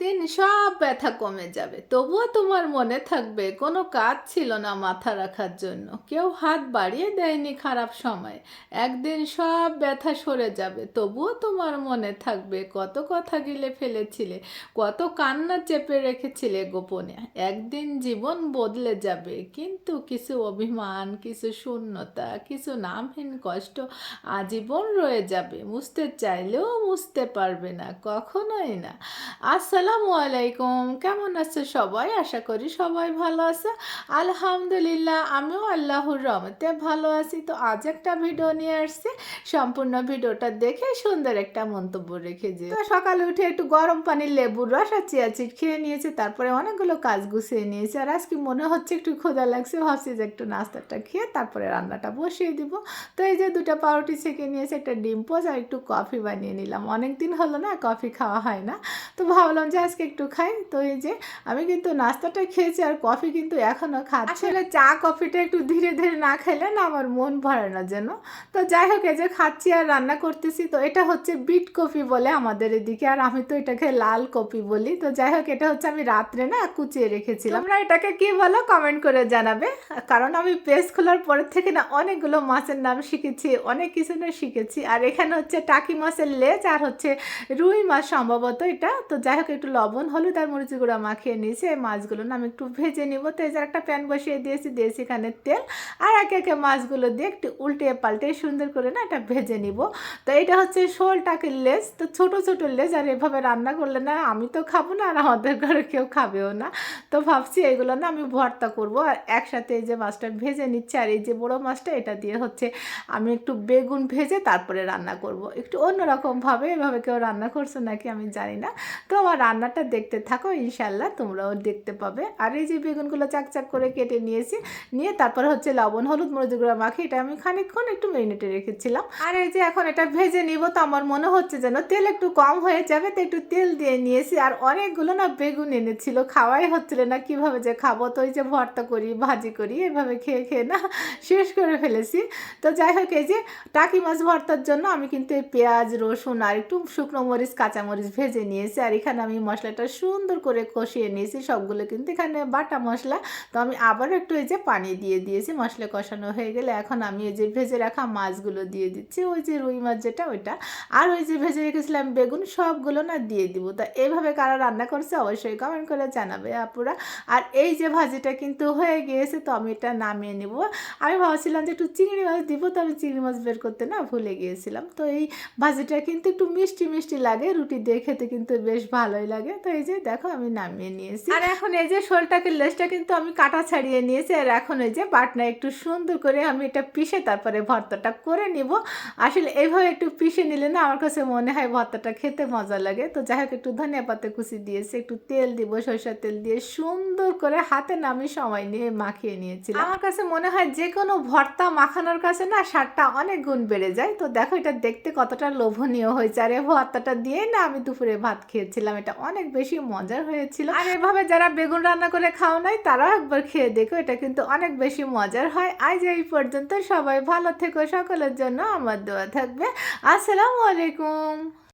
একদিন সব ব্যথা কমে যাবে। তবুও তোমার মনে থাকবে, কোনো কাজ ছিল না মাথা রাখার জন্য। কেউ হাত বাড়িয়ে দেয়নি খারাপ সময়। একদিন সব ব্যথা সরে যাবে। তবুও তোমার মনে থাকবে, কত কথা গিলে ফেলেছিলে, কত কান্না চেপে রেখেছিলে গোপনে। একদিন জীবন বদলে যাবে, কিন্তু কিছু অভিমান, কিছু শূন্যতা, কিছু নামহীন কষ্ট আজীবন রয়ে যাবে। মুছতে চাইলেও মুছতে পারবে না, কখনোই না। আসসালামু আলাইকুম কেমন আছে সবাই? আশা করি সবাই ভালো আছে। আলহামদুলিল্লাহ, আমিও আল্লাহর রহমতে ভালো আছি। তো আজ একটা ভিডিও নিয়ে আসছি। সম্পূর্ণ ভিডিওটা দেখে সুন্দর একটা মন্তব্য রেখেছে তো সকালে উঠে একটু গরম পানির লেবুর রস আর চিয়া চিট খেয়ে নিয়েছে। তারপরে অনেকগুলো কাজ গুছিয়ে নিয়েছে। আর আজকে মনে হচ্ছে একটু ক্ষুধা লাগছে। ভাবছি যে একটু নাস্তাটা খেয়ে তারপরে রান্নাটা বসিয়ে দিব। তো এই যে দুটো পাউরুটি ছেঁকে নিয়েছে, একটা ডিম পোচ আর একটু কফি বানিয়ে নিলাম। অনেক দিন হলো না, কফি খাওয়া হয় না। তো ভাবলাম যে আজকে একটু খাই। তো এই যে আমি কিন্তু নাস্তাটা খেয়েছি আর কফি কিন্তু এখনও খাচ্ছি আসলে চা কফিটা একটু ধীরে ধীরে না খেলে না আমার মন ভরে না যেন। তো যাই হোক এই যে খাচ্ছি আর রান্না করতেছি। তো এটা হচ্ছে বিট কফি বলে আমাদের এদিকে। আর আমি তো এটাকে লাল কফি বলি। তো যাই হোক এটা হচ্ছে আমি রাত্রে না কুচিয়ে রেখেছিলাম। আমরা এটাকে কি বলো? কমেন্ট করে জানাবে। কারণ আমি পেজ খোলার পরের থেকে না অনেকগুলো মাছের নাম শিখেছি অনেক কিছু না শিখেছি। আর এখানে হচ্ছে টাকি মাছের লেজ আর হচ্ছে রুই মাছ সম্ভবত এটা। তো যাই হোক একটু লবণ, হলুদ আর মরিচ গুঁড়া মাখিয়ে নিয়েছি। এই মাছগুলো না আমি একটু ভেজে নিব। তো এই যে একটা প্যান বসিয়ে দিয়েছি দিয়েছি এখানে তেল। আর একে একে মাছগুলো দিয়ে একটু উল্টে পাল্টে সুন্দর করে না এটা ভেজে নিব। তো এটা হচ্ছে শোল টাকের তো ছোট ছোট লেজ আর এভাবে রান্না করলে না আমি তো খাব না আর আমাদের ঘরে কেউ খাবেও না। তো ভাবছি এগুলো না আমি ভর্তা করব। আর একসাথে এই যে মাছটা ভেজে নিচ্ছে আর এই যে বড়ো মাছটা, এটা দিয়ে হচ্ছে আমি একটু বেগুন ভেজে তারপরে রান্না করব। একটু অন্যরকমভাবে এভাবে কেউ রান্না করছে নাকি আমি জানি না। তো আমার রান্নাটা দেখতে থাকো ইনশাল্লাহ তোমরাও দেখতে পাবে। আর এই যে বেগুনগুলো চাকচাক করে কেটে নিয়েছি, নিয়ে তারপরে হচ্ছে লবণ, হলুদ, মরিচ গুঁড়া মাখি এটা আমি খানিকক্ষণ একটু মেরিনেটে রেখেছিলাম। আর এই যে এখন এটা ভেজে নিব, তো আমার মনে হচ্ছে যেন তেল একটু কম হয়ে যাবে, তো একটু তেল দিয়ে নিয়েছি। আর অনেকগুলো না বেগুন এনেছিল, খাওয়াই হচ্ছিল না, কীভাবে যে খাব? তো ওই যে ভর্তা করি, ভাজি করি, এভাবে খেয়ে খেয়ে না শেষ করে ফেলেছি। তো যাই হোক, এই যে টাকি মাছ ভর্তার জন্য আমি কিন্তু পেঁয়াজ, রসুন আর একটু শুকনো মরিচ, কাঁচামরিচ ভেজে নিয়েছি। আর এখানে আমি মশলাটা সুন্দর করে কষিয়ে নিয়েছি। সবগুলো কিন্তু এখানে বাটা মশলা। তো আমি আবার একটু এই যে পানি দিয়ে দিয়েছি, মশলা কষানো হয়ে গেলে। এখন আমি ওই যে ভেজে রাখা মাছগুলো দিয়ে দিচ্ছি। ওই যে রুই মাছ যেটা, ওইটা। আর ওই যে ভেজে রেখেছিলাম বেগুন, সবগুলো না দিয়ে দিব। তা এইভাবে কারা রান্না করছে অবশ্যই কমেন্ট করে জানাবে আপুরা। আর এই যে ভাজিটা কিন্তু হয়ে গিয়েছে, তো আমি এটা নামিয়ে নেব। আমি ভাবছিলাম যে একটু চিংড়ি মাছ দিব তো আমি চিংড়ি মাছ বের করতে না ভুলে গিয়েছিলাম। তো এই ভাজিটা কিন্তু একটু মিষ্টি মিষ্টি লাগে, রুটি দিয়ে খেতে কিন্তু বেশ ভালোই লাগে। তো এই যে দেখো আমি নামিয়ে নিয়েছি। আর এখন এই যে শোলটাকে লেজটা কিন্তু আমি কাটা ছাড়িয়ে নিয়েছি। আর এখন এই যে বাটনা একটু সুন্দর করে আমি এটা পিষে তারপরে ভর্তাটা করে নিব। আসলে এইভাবে একটু পিষে নিলে না আমার কাছে মনে হয় ভর্তাটা খেতে মজা লাগে। তো যাই হোক একটু ধনিয়া পাতা কুচি দিয়েছি একটু তেল দিব সরষের তেল দিয়ে সুন্দর করে হাতে নামি সময় নিয়ে মাখিয়ে নিয়েছিলাম। আমার কাছে মনে হয় যে কোনো ভর্তা মাখানোর কাছে না স্বাদটা অনেক গুণ বেড়ে যায়। তো দেখো এটা দেখতে কতটা লোভনীয় হয়েছে। আর এই ভর্তাটা দিয়ে না আমি দুপুরে ভাত খেয়েছিলাম। এটা অনেক বেশি মজার হয়েছিল। আর এভাবে যারা বেগুন রান্না করে খাও নাই তারাও একবার খেয়ে দেখো এটা কিন্তু অনেক বেশি মজার হয়। আজ এই পর্যন্ত সবাই ভালো থেকো সকলের জন্য আমার দোয়া থাকবে। আসসালামু আলাইকুম।